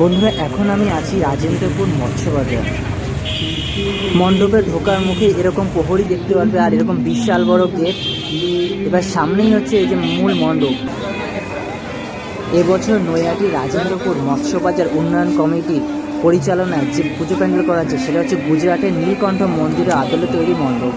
বন্ধুরা, এখন আমি আছি রাজেন্দ্রপুর মৎস্য বাজার মণ্ডপে ঢোকার মুখে এরকম প্রহরী দেখতে পারবে, আর এরকম বিশাল বড় গেট। এবার সামনেই হচ্ছে এই যে মূল মণ্ডপ। এবছর নৈয়াটি রাজেন্দ্রপুর মৎস্য বাজার উন্নয়ন কমিটির পরিচালনায় যে পুজো প্যান্ডেল করা হচ্ছে, সেটা হচ্ছে গুজরাটের নীলকণ্ঠ মন্দিরের আদলে তৈরি মণ্ডপ।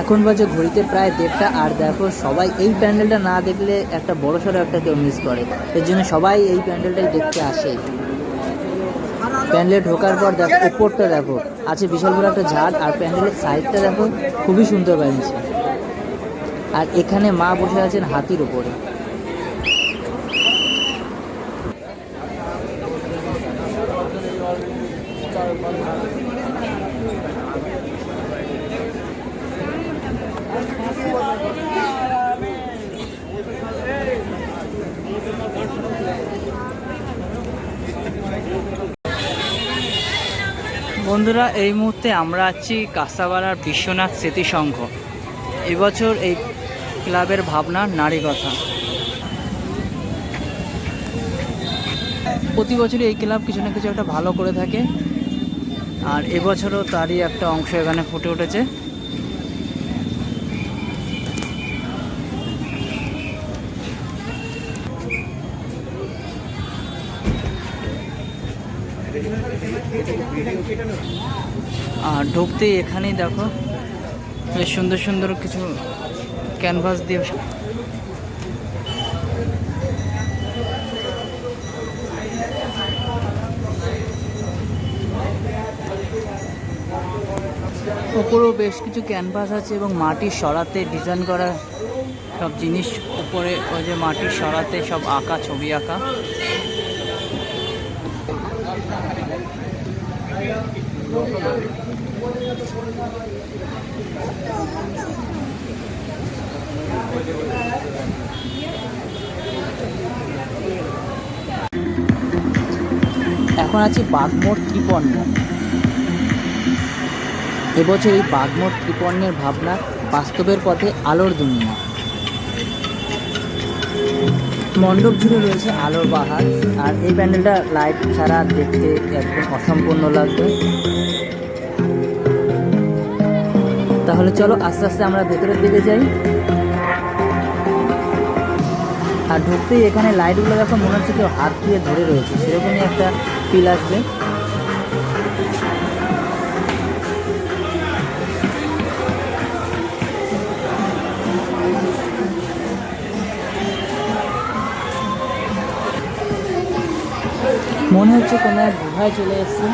এখন বাজে ঘড়িতে প্রায় দেড়টা, আর দেখো সবাই এই প্যান্ডেলটা না দেখলে একটা বড় সড়ো একটা কেউ মিস করে। এর জন্য সবাই এই প্যান্ডেলটাই দেখতে আসে। প্যান্ডেলে ঢোকার পর দেখো, উপরটা দেখো, আছে বিশাল বড় একটা ঝাড়, আর প্যান্ডেলের সাইডটা দেখো, খুবই সুন্দর বানিয়েছে। আর এখানে মা বসে আছেন হাতির উপরে। বন্ধুরা, এই মুহূর্তে আমরা আছি কাঁসাপাড়ার বিশ্বনাথ স্মৃতি সংঘ এবছর এই ক্লাবের ভাবনা নারী কথা। প্রতি বছরই এই ক্লাব কিছু না কিছু একটা ভালো করে থাকে। আর এবছরও তারই একটা অংশ এখানে ফুটে উঠেছে। আর ঢুকতেই এখানেই দেখো, বেশ সুন্দর সুন্দর কিছু ক্যানভাস দিয়ে ওপরেও বেশ কিছু ক্যানভাস আছে এবং মাটির সরাতে ডিজাইন করা সব জিনিস উপরে, ওই যে মাটির সরাতে সব আঁকা, ছবি আঁকা। এখন আছি বাগমোড় ত্রিপর্ণ এবছর এই বাগমোড় ত্রিপর্ণের ভাবনা বাস্তবের পথে আলোর দুনিয়া। মণ্ডপ জুড়ে রয়েছে আলোর বাহার। আর এই প্যান্ডেলটা লাইট ছাড়া দেখতে একদম অসম্পূর্ণ লাগবে। তাহলে চলো আস্তে আস্তে আমরা ভেতরের দিকে যাই। আর ঢুকতেই এখানে লাইটগুলো দেখো মনে হচ্ছে কেউ হাত দিয়ে ধরে রয়েছে। সেরকমই একটা ফিল আসবে। মনে হচ্ছে কোনো এক গুহায় চলে এসছে।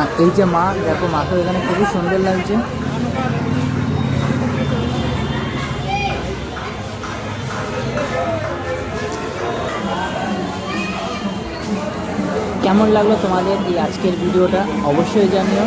আর এই যে মা, দেখো মাকে এখানে খুবই সুন্দর লাগছে। কেমন লাগল তোমাদের এই আজকের ভিডিওটা? অবশ্যই জানিও।